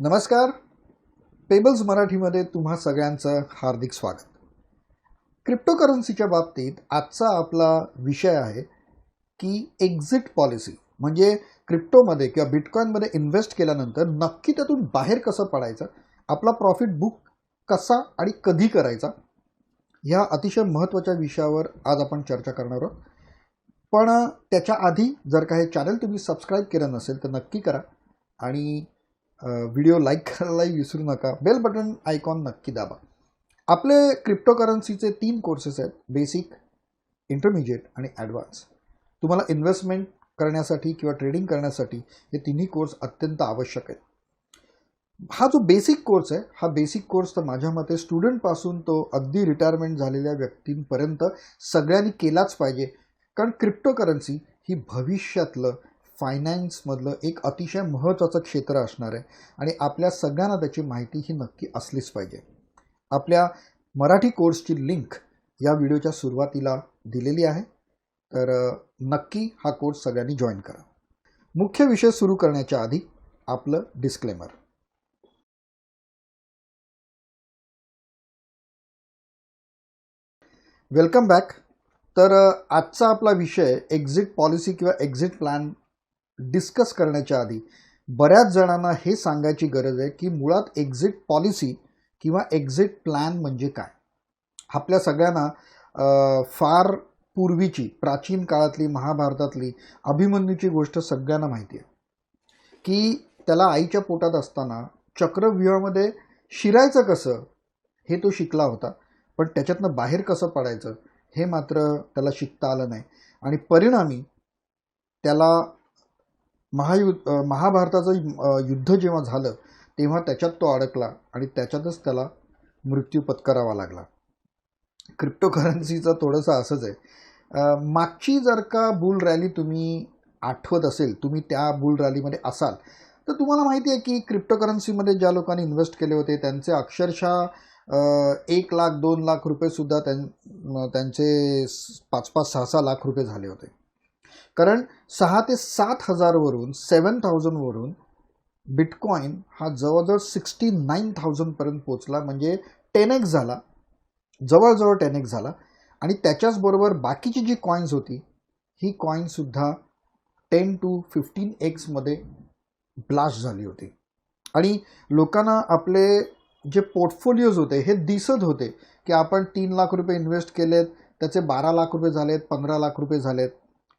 नमस्कार. पेबल्स मराठीमध्ये तुम्हा सगळ्यांचं हार्दिक स्वागत. क्रिप्टोकरन्सीच्या बाबतीत आजचा आपला विषय आहे की एक्झिट पॉलिसी म्हणजे क्रिप्टोमध्ये किंवा बिटकॉईनमध्ये इन्व्हेस्ट केल्यानंतर नक्की त्यातून बाहेर कसं पडायचं आपला प्रॉफिट बुक कसा आणि कधी करायचा ह्या अतिशय महत्त्वाच्या विषयावर आज आपण चर्चा करणार आहोत. पण त्याच्या आधी जर का हे चॅनल तुम्ही सबस्क्राईब केलं नसेल तर नक्की करा. आणि व्हिडिओ लाईक करायलाही विसरू नका. बेल बटन आयकॉन नक्की दाबा. आपले क्रिप्टोकरन्सीचे तीन कोर्सेस आहेत. बेसिक इंटरमिजिएट आणि ॲडव्हान्स तुम्हाला इन्व्हेस्टमेंट करण्यासाठी किंवा ट्रेडिंग करण्यासाठी हे तिन्ही कोर्स अत्यंत आवश्यक आहेत. हा जो बेसिक कोर्स आहे हा बेसिक कोर्स तर माझ्या मते स्टुडंटपासून तो अगदी रिटायरमेंट झालेल्या व्यक्तींपर्यंत सगळ्यांनी केलाच पाहिजे. कारण क्रिप्टोकरन्सी ही भविष्यातलं फायनान्समधलं एक अतिशय महत्त्वाचं क्षेत्र असणार आहे. आणि आपल्या सगळ्यांना त्याची माहिती ही नक्की असलीच पाहिजे. आपल्या मराठी कोर्सची लिंक या व्हिडिओच्या सुरुवातीला दिलेली आहे. तर नक्की हा कोर्स सगळ्यांनी जॉईन करा. मुख्य विषय सुरू करण्याच्या आधी आपलं डिस्क्लेमर वेलकम बॅक तर आजचा आपला विषय एक्झिट पॉलिसी किंवा एक्झिट प्लॅन डिस्कस करण्याच्या आधी बऱ्याच जणांना हे सांगायची गरज आहे की मुळात एक्झिट पॉलिसी किंवा एक्झिट प्लॅन म्हणजे काय? आपल्या सगळ्यांना फार पूर्वीची प्राचीन काळातली महाभारतातली अभिमन्यूची गोष्ट सगळ्यांना माहिती आहे. की त्याला आईच्या पोटात असताना चक्रव्यूहामध्ये शिरायचं कसं हे तो शिकला होता. पण त्याच्यातनं बाहेर कसं पडायचं हे मात्र त्याला शिकता आलं नाही. आणि परिणामी त्याला महायुद्ध महाभारताचं युद्ध जेव्हा झालं तेव्हा त्याच्यात तो अडकला आणि त्याच्यातच त्याला मृत्यू पत्करावा लागला. क्रिप्टोकरन्सीचं थोडंसं असंच आहे. मागची जर का बुल रॅली तुम्ही आठवत असेल तुम्ही त्या बुल रॅलीमध्ये असाल तर तुम्हाला माहिती आहे की क्रिप्टोकरन्सीमध्ये ज्या लोकांनी इन्व्हेस्ट केले होते त्यांचे अक्षरशः एक लाख दोन लाख रुपयेसुद्धा त्यां त्यांचे पाच पाच सहा सहा लाख रुपये झाले होते. कारण सहा ते सात हजारवरून सेवन थाउजंडवरून बिटकॉईन हा जवळजवळ सिक्स्टी नाईन थाउजंडपर्यंत पोचला. म्हणजे टेन एक्स झाला. जवळजवळ टेन एक्स झाला. आणि त्याच्याचबरोबर बाकीची जी कॉईन्स होती ही कॉईनसुद्धा टेन टू फिफ्टीन एक्समध्ये ब्लास्ट झाली होती. आणि लोकांना आपले जे पोर्टफोलिओज होते हे दिसत होते की आपण तीन लाख रुपये इन्व्हेस्ट केलेत त्याचे बारा लाख रुपये झालेत पंधरा लाख रुपये झालेत.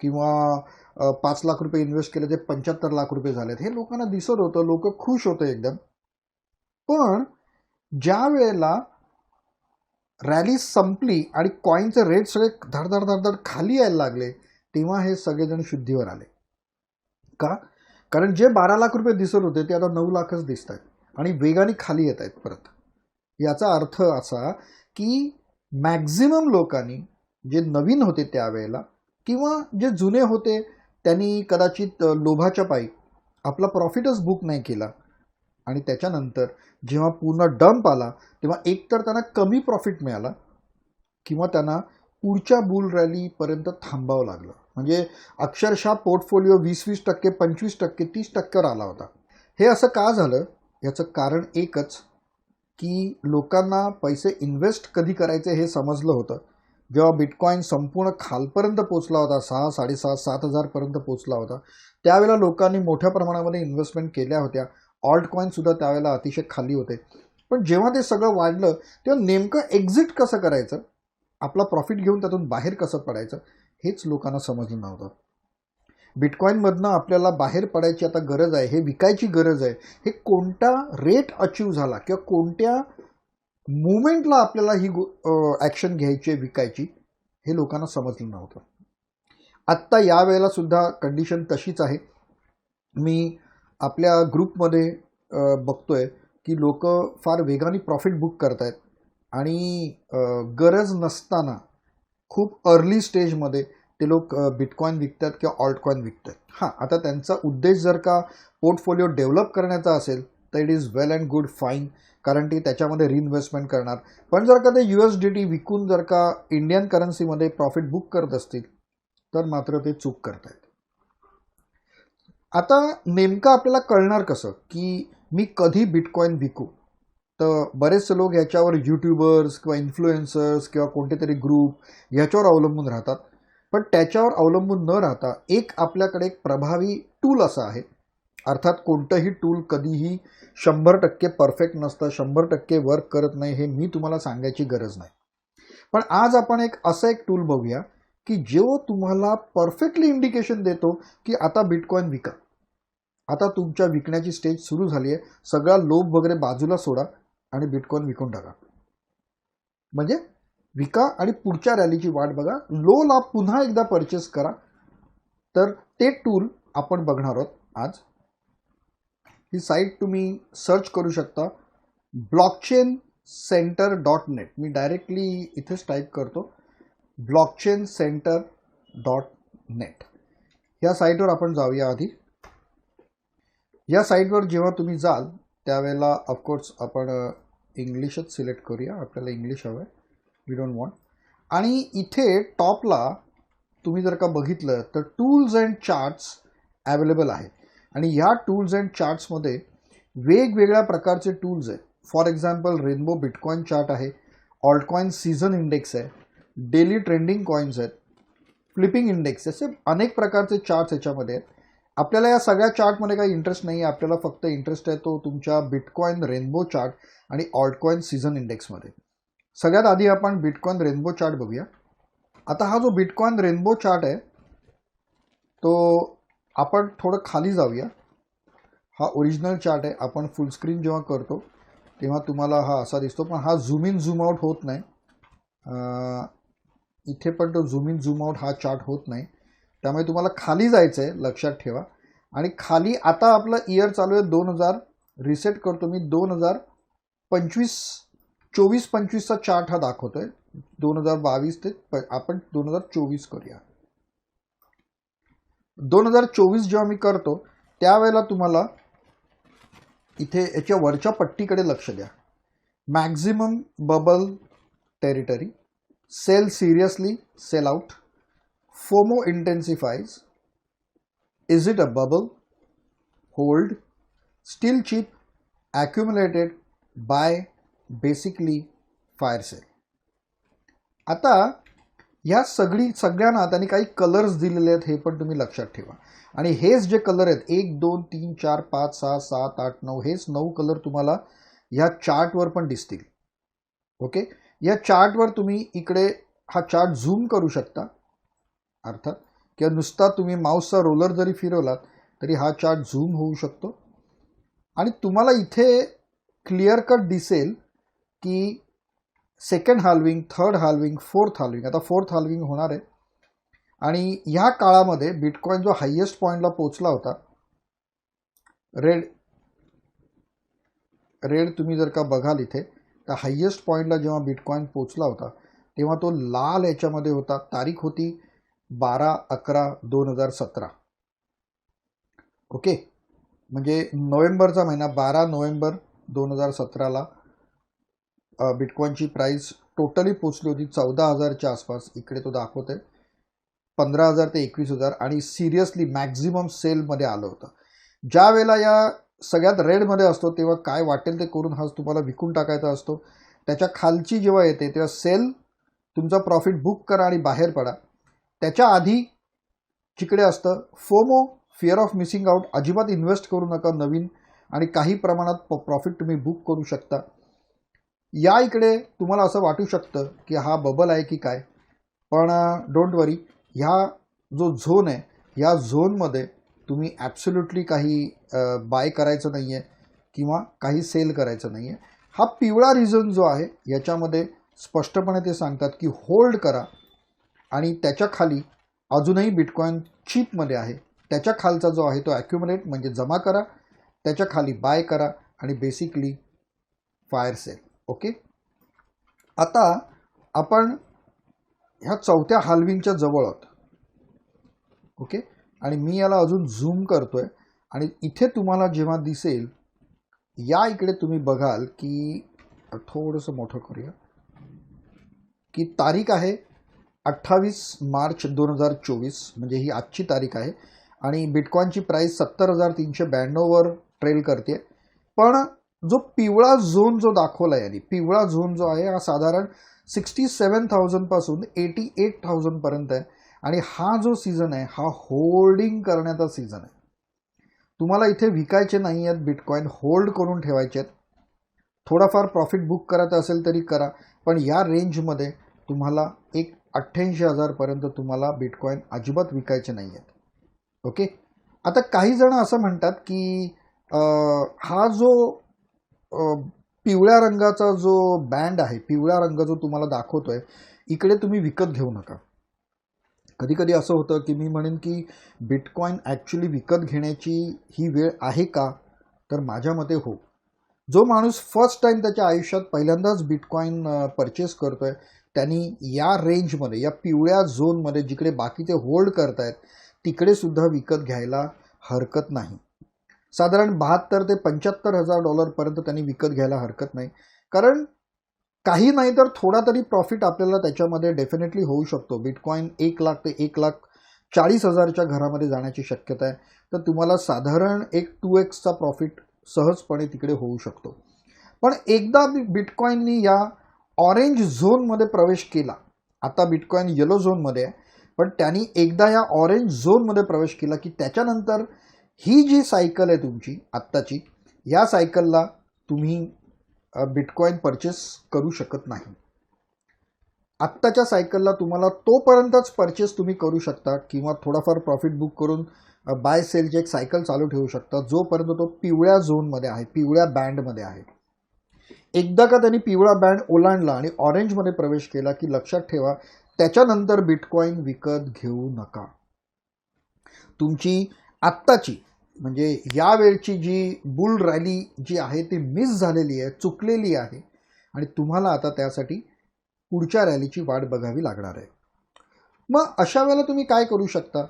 किंवा पाच लाख रुपये इन्व्हेस्ट केले ते पंच्याहत्तर लाख रुपये झालेत. हे लोकांना दिसत होतं लोक खुश होते एकदम. पण ज्या वेळेला रॅली संपली आणि कॉईनचे रेट सगळे धडधड धडधड खाली यायला लागले तेव्हा हे सगळेजण शुद्धीवर आले. का? कारण जे बारा लाख रुपये दिसत होते ते आता नऊ लाखच दिसत आहेत आणि वेगाने खाली येत आहेत परत. याचा अर्थ असा की मॅक्झिमम लोकांनी जे नवीन होते त्यावेळेला किंवा जे जुने होते त्यांनी कदाचित लोभाच्या पायी आपला प्रॉफिटच बुक नाही केला. आणि त्याच्यानंतर जेव्हा पूर्ण डंप आला तेव्हा एकतर त्यांना कमी प्रॉफिट मिळाला किंवा त्यांना पुढच्या बुल रॅलीपर्यंत थांबावं लागलं. म्हणजे अक्षरशः पोर्टफोलिओ वीस वीस टक्के पंचवीस टक्के तीस टक्क्यावर आला होता. हे असं का झालं? याचं कारण एकच की लोकांना पैसे इन्व्हेस्ट कधी करायचे हे समजलं होतं. जेव्हा बिटकॉईन संपूर्ण खालपर्यंत पोचला होता सहा साडेसहा सात हजारपर्यंत पोचला होता त्यावेळेला लोकांनी मोठ्या प्रमाणामध्ये इन्व्हेस्टमेंट केल्या होत्या. ऑल्ट कॉईनसुद्धा त्यावेळेला अतिशय खाली होते. पण जेव्हा ते सगळं वाढलं तेव्हा नेमकं एक्झिट कसं करायचं? आपला प्रॉफिट घेऊन त्यातून बाहेर कसं पडायचं? हेच लोकांना समजलं नव्हतं. बिटकॉईनमधनं आपल्याला बाहेर पडायची आता गरज आहे हे विकायची गरज आहे. हे कोणता रेट अचीव झाला किंवा कोणत्या मुवमेंटला आपल्याला ही ॲक्शन घ्यायची आहे विकायची हे लोकांना समजलं नव्हतं. आत्ता यावेळेला सुद्धा कंडिशन तशीच आहे. मी आपल्या ग्रुपमध्ये बघतो बघतोय की लोक फार वेगाने प्रॉफिट बुक करत आहेत आणि गरज नसताना खूप अर्ली स्टेजमध्ये ते लोक बिटकॉईन विकतात किंवा ऑल्टकॉईन विकत विकतात. हां आता त्यांचा उद्देश जर का पोर्टफोलिओ डेव्हलप करण्याचा असेल तर it is well and good fine कारण ती त्याच्यामध्ये रिइन्व्हेस्टमेंट करणार. पण जर का ते यू एस डी टी विकून जर का इंडियन करन्सीमध्ये प्रॉफिट बुक करत असतील तर मात्र ते चूक करतायत. आता नेमकं आपल्याला कळणार कसं की मी कधी बिटकॉईन विकू? तर बरेचसे लोक ह्याच्यावर यूट्यूबर्स किंवा इन्फ्लुएन्सर्स किंवा कोणते तरी ग्रुप ह्याच्यावर अवलंबून राहतात. पण त्याच्यावर अवलंबून न राहता एक आपल्याकडे एक प्रभावी टूल असं आहे. अर्थात कोणतंही टूल कधीही शंभर टक्के परफेक्ट नसतं शंभर टक्के वर्क करत नाही हे मी तुम्हाला सांगायची गरज नाही. पण आज आपण एक असं एक टूल बघूया की जो तुम्हाला परफेक्टली इंडिकेशन देतो की आता बिटकॉईन विका. आता तुमच्या विकण्याची स्टेज सुरू झाली आहे सगळा लोभ वगैरे बाजूला सोडा आणि बिटकॉईन विकून टाका. म्हणजे विका आणि पुढच्या रॅलीची वाट बघा. लोला पुन्हा एकदा परचेस करा. तर ते टूल आपण बघणार आहोत आज. ही साईट तुम्ही सर्च करू शकता. ब्लॉकचेन सेंटर डॉट नेट मी डायरेक्टली इथेच टाईप करतो. ब्लॉकचेन सेंटर डॉट नेट या साईटवर आपण जाऊया आधी. या साईटवर जेव्हा तुम्ही जाल त्यावेळेला ऑफकोर्स आपण इंग्लिशच सिलेक्ट करूया. आपल्याला इंग्लिश हवं आहे वी डोंट वॉन्ट आणि इथे टॉपला तुम्ही जर का बघितलं तर टूल्स अँड चार्ट्स अवेलेबल आहेत. आणि ह्या टूल्स अँड चार्ट्समध्ये वेगवेगळ्या प्रकारचे टूल्स आहेत. For example rainbow Bitcoin chart आहे ऑल्टकॉईन सीझन इंडेक्स आहे डेली ट्रेंडिंग कॉईन्स आहेत फ्लिपिंग इंडेक्स असे अनेक प्रकारचे चार्ट्स याच्यामध्ये आहेत. आपल्याला या सगळ्या चार्टमध्ये काही इंटरेस्ट नाही आहे आपल्याला फक्त इंटरेस्ट आहे तो तुमच्या बिटकॉईन रेनबो चार्ट आणि ऑल्टकॉईन सीझन इंडेक्समध्ये सगळ्यात आधी आपण बिटकॉईन रेनबो चार्ट बघूया. आता हा जो बिटकॉईन रेनबो चार्ट आहे तो आपण थोडं खाली जाऊया. हा ओरिजिनल चार्ट आहे. आपण फुलस्क्रीन जेव्हा करतो तेव्हा तुम्हाला हा असा दिसतो. पण हा झूम इन झूम आउट होत नाही. इथे पण तो झूम इन झूम आउट हा चार्ट होत नाही. त्यामुळे तुम्हाला खाली जायचं आहे लक्षात ठेवा. आणि खाली आता आपलं इयर चालू आहे दोन हजार रिसेट करतो मी दोन हजार पंचवीस चोवीस पंचवीसचा चार्ट हा दाखवतो आहे दोन हजार बावीस ते प- आपण दोन हजार चोवीस करूया. दोन हजार चोवीस जेव्हा मी करतो त्यावेळेला तुम्हाला इथे याच्या वरच्या पट्टीकडे लक्ष द्या. Maximum bubble territory sell seriously sell out FOMO intensifies is it a bubble hold still cheap accumulated buy basically fire sale आता ह्या सगळी सगळ्यांना त्यांनी काही कलर्स दिलेले आहेत हे पण तुम्ही लक्षात ठेवा. आणि हेच जे कलर आहेत एक दोन तीन चार पाच सहा सात आठ नऊ हेच नऊ कलर तुम्हाला ह्या चार्टवर पण दिसतील. ओके या चार्टवर तुम्ही इकडे हा चार्ट झूम करू शकता. अर्थात किंवा नुसता तुम्ही माऊसचा रोलर जरी फिरवलात तरी हा चार्ट झूम होऊ शकतो. आणि तुम्हाला इथे क्लिअर कट दिसेल की second halving third halving fourth halving आता फोर्थ हाल्विंग होणार आहे. आणि ह्या काळामध्ये बिटकॉईन जो हायेस्ट पॉईंटला पोचला होता रेड रेड तुम्ही जर का बघाल इथे तर हायेस्ट पॉईंटला जेव्हा बिटकॉईन पोचला होता तेव्हा तो लाल याच्यामध्ये होता. तारीख होती बारा अकरा दोन हजार सतरा. ओके म्हणजे नोव्हेंबरचा महिना बारा नोव्हेंबर दोन हजार सतराला बिटकॉईनची प्राईस टोटली पोचली होती चौदा हजारच्या आसपास. इकडे तो दाखवत आहे पंधरा हजार ते एकवीस हजार आणि सिरियसली मॅक्झिमम सेलमध्ये आलं होतं. ज्या वेळेला या सगळ्यात रेडमध्ये असतो तेव्हा काय वाटेल ते करून हा तुम्हाला विकून टाकायचा असतो. त्याच्या खालची जेव्हा येते तेव्हा सेल तुमचा प्रॉफिट बुक करा आणि बाहेर पडा. त्याच्या आधी जिकडे असतं FOMO fear of missing out अजिबात इन्व्हेस्ट करू नका नवीन आणि काही प्रमाणात प्रॉफिट तुम्ही बुक करू शकता. या इकडे तुम्हाला असं वाटू शकतं की हा बबल आहे की काय. पण डोंट वरी ह्या जो झोन आहे ह्या झोनमध्ये तुम्ही ॲब्सोल्युटली काही बाय करायचं नाही आहे किंवा काही सेल करायचं नाही आहे हा पिवळा रिझन जो आहे याच्यामध्ये स्पष्टपणे ते सांगतात की होल्ड करा. आणि त्याच्याखाली अजूनही बिटकॉईन चीपमध्ये आहे. त्याच्या खालचा जो आहे तो ॲक्युमुलेट म्हणजे जमा करा. त्याच्याखाली बाय करा आणि बेसिकली फायर सेल ओके? आता आपण ह्या चौथ्या हाल्विंगच्या जवळ आहोत. ओके? आणि मी याला अजून झूम करतोय. आणि इथे तुम्हाला जेव्हा दिसेल या इकडे तुम्ही बघाल की थोडंसं मोठं करूया. की तारीख आहे अठ्ठावीस मार्च दोन हजार चोवीस म्हणजे ही आजची तारीख आहे. आणि बिटकॉईनची प्राईस सत्तर हजार तीनशे ब्याण्णववर ट्रेल करते. पण जो पिवळा झोन जो दाखवला आहे यांनी पिवळा झोन जो आहे हा साधारण सिक्स्टी सेवन थाउजंडपासून एटी एट थाउजंडपर्यंत आहे. आणि हा जो सीझन आहे हा होल्डिंग करण्याचा सीझन आहे. तुम्हाला इथे विकायचे नाही आहेत बिटकॉईन होल्ड करून ठेवायचे आहेत. थोडाफार प्रॉफिट बुक करायचं असेल तरी करा पण या रेंजमध्ये तुम्हाला एक अठ्ठ्याऐंशी हजारपर्यंत तुम्हाला बिटकॉईन अजिबात विकायचे नाही आहेत. ओके आता काही जण असं म्हणतात की आ, हा जो पिवळ्या रंगाचा जो बँड आहे पिवळा रंग जो तुम्हाला दाखवतोय इकडे तुम्ही विकत घेऊ नका. कधी कधी असं होतं की मी म्हणेन की बिटकॉईन ॲक्च्युली विकत घेण्याची ही वेळ आहे का? तर माझ्या मते हो. जो माणूस फर्स्ट टाईम त्याच्या आयुष्यात पहिल्यांदाच बिटकॉईन परचेस आहे त्यांनी या रेंजमध्ये या पिवळ्या झोनमध्ये जिकडे बाकीचे होल्ड करतायत तिकडे सुद्धा विकत घ्यायला हरकत नाही. साधारण बहात्तर ते पंच्याहत्तर हजार डॉलरपर्यंत त्यांनी विकत घ्यायला हरकत नाही. कारण काही नाही तर थोडा तरी प्रॉफिट आपल्याला त्याच्यामध्ये डेफिनेटली होऊ शकतो. बिटकॉईन एक लाख ते एक लाख चाळीस हजारच्या घरामध्ये जाण्याची शक्यता आहे. तर तुम्हाला साधारण एक टू एक्सचा प्रॉफिट सहजपणे तिकडे होऊ शकतो. पण एकदा बिटकॉईननी या ऑरेंज झोनमध्ये प्रवेश केला आता बिटकॉईन येलो झोनमध्ये आहे पण त्यांनी एकदा या ऑरेंज झोनमध्ये प्रवेश केला की त्याच्यानंतर ही जी सायकल आहे तुमची आत्ताची या सायकलला तुम्ही बिटकॉईन परचेस करू शकत नाही. आत्ताच्या सायकलला तुम्हाला तोपर्यंतच परचेस तुम्ही करू शकता किंवा थोडाफार प्रॉफिट बुक करून बाय सेलची एक सायकल चालू ठेवू शकता जोपर्यंत तो पिवळ्या झोनमध्ये आहे पिवळ्या बँडमध्ये आहे. एकदा का त्यांनी पिवळा बँड ओलांडला आणि ऑरेंजमध्ये प्रवेश केला की लक्षात ठेवा त्याच्यानंतर बिटकॉईन विकत घेऊ नका. तुमची आत्ताची म्हणजे या वेळची जी बुल रॅली जी आहे ती मिस झालेली आहे चुकलेली आहे आणि तुम्हाला आता त्यासाठी पुढच्या रॅलीची वाट बघावी लागणार आहे. मग अशा वेळेला तुम्ही काय करू शकता?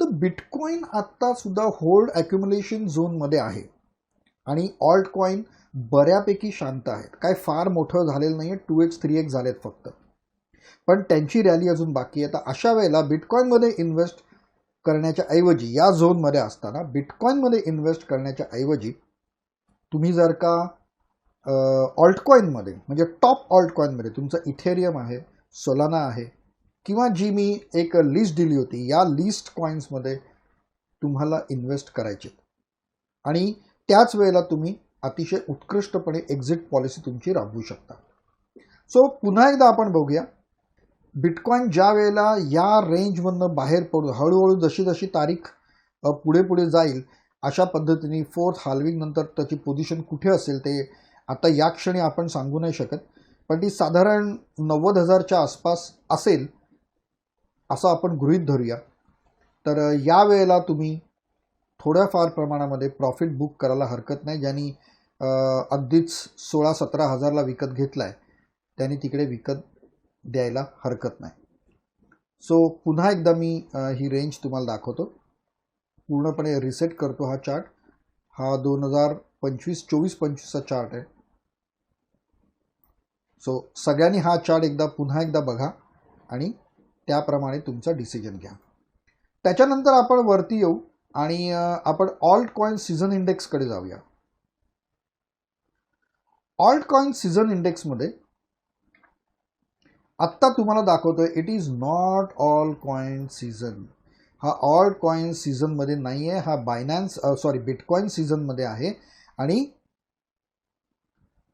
तर बिटकॉईन आत्तासुद्धा होल्ड अक्युमुलेशन झोनमध्ये आहे आणि ऑल्ट कॉईन बऱ्यापैकी शांत आहेत. काय फार मोठं झालेलं नाही आहे टू एक्स थ्री एक्स झालेत फक्त. पण त्यांची रॅली अजून बाकी आहे. तर अशा वेळेला बिटकॉईनमध्ये इन्व्हेस्ट करण्याच्या ऐवजी या झोनमध्ये असताना बिटकॉईनमध्ये इन्व्हेस्ट करण्याच्या ऐवजी तुम्ही जर का ऑल्टकॉईनमध्ये म्हणजे टॉप ऑल्टकॉईनमध्ये तुमचं इथेरियम आहे सोलाना आहे किंवा जी मी एक लिस्ट दिली होती या लिस्ट कॉईन्समध्ये तुम्हाला इन्व्हेस्ट करायचे. आणि त्याच वेळेला तुम्ही अतिशय उत्कृष्टपणे एक्झिट पॉलिसी तुमची राबवू शकता. सो पुन्हा एकदा आपण बघूया बिटकॉईन ज्या वेळेला या रेंजमधनं बाहेर पडू हळूहळू जशी जशी तारीख पुढे पुढे जाईल अशा पद्धतीने फोर्थ हाल्विंग नंतर त्याची पोझिशन कुठे असेल ते आता या क्षणी आपण सांगू नाही शकत. पण ती साधारण नव्वद हजारच्या आसपास असेल असं आपण गृहीत धरूया. तर या वेळेला तुम्ही थोड्याफार प्रमाणामध्ये प्रॉफिट बुक करायला हरकत नाही. ज्यांनी अगदीच सोळा सतरा हजारला विकत घेतला आहे त्यांनी तिकडे विकत द्यायला हरकत नाही. सो पुन्हा एकदा मी ही रेंज तुम्हाला दाखवतो. पूर्णपणे रिसेट करतो हा चार्ट हा दोन हजार पंचवीस चोवीस पंचवीसचा चार्ट आहे. सो सगळ्यांनी हा चार्ट एकदा पुन्हा एकदा बघा आणि त्याप्रमाणे तुमचा डिसिजन घ्या. त्याच्यानंतर आपण वरती येऊ आणि आपण ऑल्ट कॉईन सीझन इंडेक्सकडे जाऊया. ऑल्ट कॉईन सीझन इंडेक्समध्ये आत्ता तुम्हाला दाखवतोय it is not all coin season हा ऑल कॉईन सीझनमध्ये नाही आहे हा बायनान्स सॉरी बिटकॉईन सीझनमध्ये आहे. आणि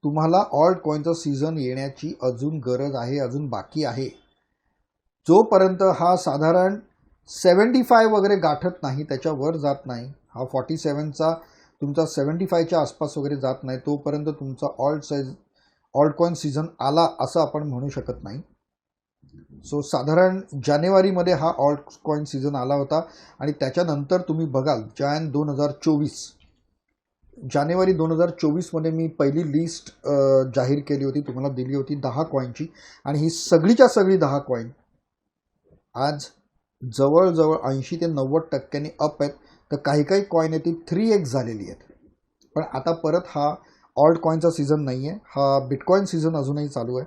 तुम्हाला ऑल्ट कॉईनचं सीझन येण्याची अजून गरज आहे अजून बाकी आहे. जोपर्यंत हा साधारण सेवन्टी फाय वगैरे गाठत नाही त्याच्यावर जात नाही हा फॉर्टी सेवनचा तुमचा सेवन्टी फायच्या आसपास वगैरे जात नाही तोपर्यंत तुमचा alt size alt coin season आला असं आपण म्हणू शकत नाही. सो साधारण जानेवारीमध्ये हा ऑल्ट कॉईन सीझन आला होता आणि त्याच्यानंतर तुम्ही बघाल जॅन दोन हजार चोवीस. जानेवारी दोन हजार चोवीसमध्ये मी पहिली लिस्ट जाहीर केली होती तुम्हाला दिली होती दहा कॉईनची आणि ही सगळीच्या सगळी दहा कॉईन आज जवळजवळ ऐंशी ते नव्वद टक्क्यांनी अप आहेत. तर काही काही कॉईन आहे ती थ्री एक्स झालेली आहेत. पण आता परत हा ऑल्ट कॉईनचा सीझन नाही आहे हा बिटकॉईन सीझन अजूनही चालू आहे.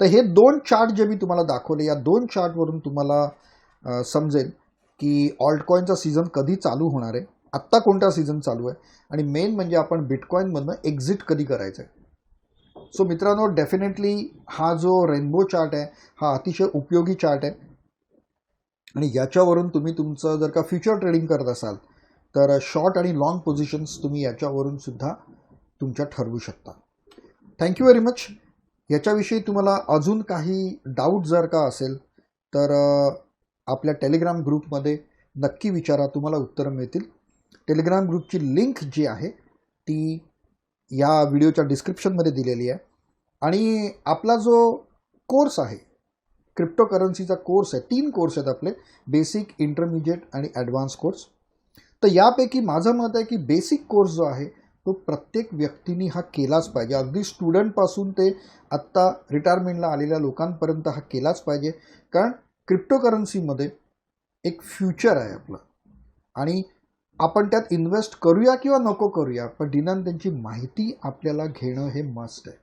तर हे दोन चार्ट जे मी तुम्हाला दाखवले या दोन चार्टवरून तुम्हाला समजेल की ऑल्टकॉईनचा सीझन कधी चालू होणार आहे आत्ता कोणता सीझन चालू आहे आणि मेन म्हणजे आपण बिटकॉईनमधनं एक्झिट कधी करायचं आहे. सो मित्रांनो डेफिनेटली हा जो रेनबो चार्ट आहे हा अतिशय उपयोगी चार्ट आहे. आणि याच्यावरून तुम्ही तुमचं जर का फ्युचर ट्रेडिंग करत असाल तर शॉर्ट आणि लॉंग पोझिशन्स तुम्ही याच्यावरून सुद्धा तुमच्या ठरवू शकता. थँक्यू व्हेरी मच याच्याविषयी तुम्हाला अजून काही डाऊट जर का असेल तर आपल्या टेलिग्राम ग्रुपमध्ये नक्की विचारा तुम्हाला उत्तरं मिळतील. टेलिग्राम ग्रुपची लिंक जी आहे ती या व्हिडिओच्या डिस्क्रिप्शनमध्ये दिलेली आहे. आणि आपला जो कोर्स आहे क्रिप्टोकरन्सीचा कोर्स आहे तीन कोर्स आहेत आपले बेसिक इंटरमिजिएट आणि ॲडव्हान्स कोर्स तर यापैकी माझं मत आहे की बेसिक कोर्स जो आहे तो प्रत्येक व्यक्तीने हा केलाच पाहिजे. अगदी स्टुडंटपासून ते आत्ता रिटायरमेंटला आलेल्या लोकांपर्यंत हा केलाच पाहिजे. कारण क्रिप्टोकरन्सीमध्ये एक फ्युचर आहे आपलं. आणि आपण त्यात इन्व्हेस्ट करूया किंवा नको करूया पण दिनान त्यांची माहिती आपल्याला घेणं हे मस्ट आहे.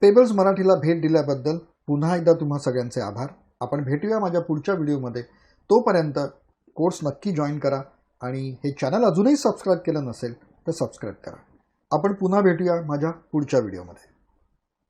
पेबल्स मराठीला भेट दिल्याबद्दल पुन्हा एकदा तुम्हा सगळ्यांचे आभार. आपण भेटूया माझ्या पुढच्या व्हिडिओमध्ये. तोपर्यंत कोर्स नक्की जॉईन करा. आणि हे चॅनल अजूनही सबस्क्राईब केलं नसेल तर सबस्क्राईब करा. आपण पुन्हा भेटूया माझ्या पुढच्या व्हिडिओमध्ये